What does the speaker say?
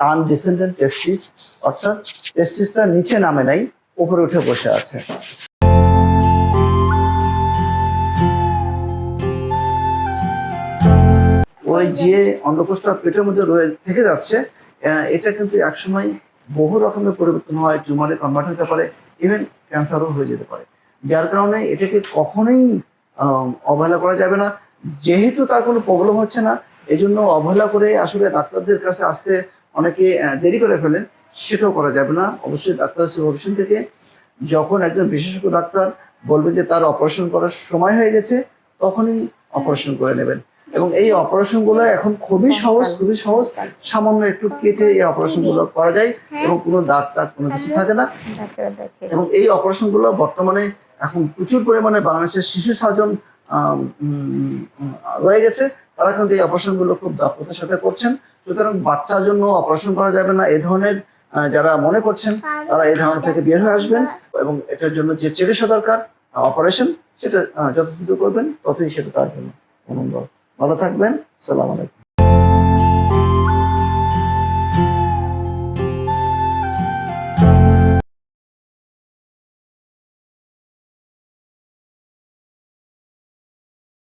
আনডিসেন্ডেন্ট টেস্টিস অর্থাৎ টেস্টিসটা নিচে নামে নাই, উপরে উঠে বসে আছে। ওই যে অন্ডকোষটা পেটের মধ্যে রয়ে থেকে যাচ্ছে এটা কিন্তু একসময় বহু রকমের পরিবর্তন হয় টিউমারে কনভার্ট হতে পারে ইভেন ক্যান্সারও হয়ে যেতে পারে। যার কারণে এটাকে কখনোই অবহেলা করা যাবে না। যেহেতু তার কোনো প্রবলেম হচ্ছে না এই জন্য অবহেলা করে আসলে ডাক্তারদের কাছে আসতে অনেকে দেরি করে ফেলেন সেটাও করা যাবে না। অবশ্যই ডাক্তার সুপারভিশন থেকে। যখন একজন বিশেষজ্ঞ ডাক্তার বলবেন যে তার অপারেশন করার সময় হয়ে গেছে তখনই অপারেশন করে নেবেন। এবং এই অপারেশনগুলো এখন খুবই সহজ খুবই সহজ। সামান্য একটু কেটে এই অপারেশনগুলো করা যায় এবং কোনো দাগ টাগ কোনো কিছু থাকে না। এবং এই অপারেশনগুলো বর্তমানে এখন প্রচুর পরিমাণে বাংলাদেশের শিশু সার্জন রয়ে গেছে। তারা কিন্তু এই অপারেশনগুলো খুব দক্ষতার সাথে করছেন। সুতরাং বাচ্চার জন্য অপারেশন করা যাবে না, এ ধরনের যারা মনে করছেন, তারা এই ধারণা থেকে বের হয়ে আসবেন এবং এটার জন্য যে চিকিৎসা দরকার অপারেশন সেটা যত দ্রুত করবেন, ততই সেটা তার জন্য ভালো থাকবেন, সালাম আলাইকুম।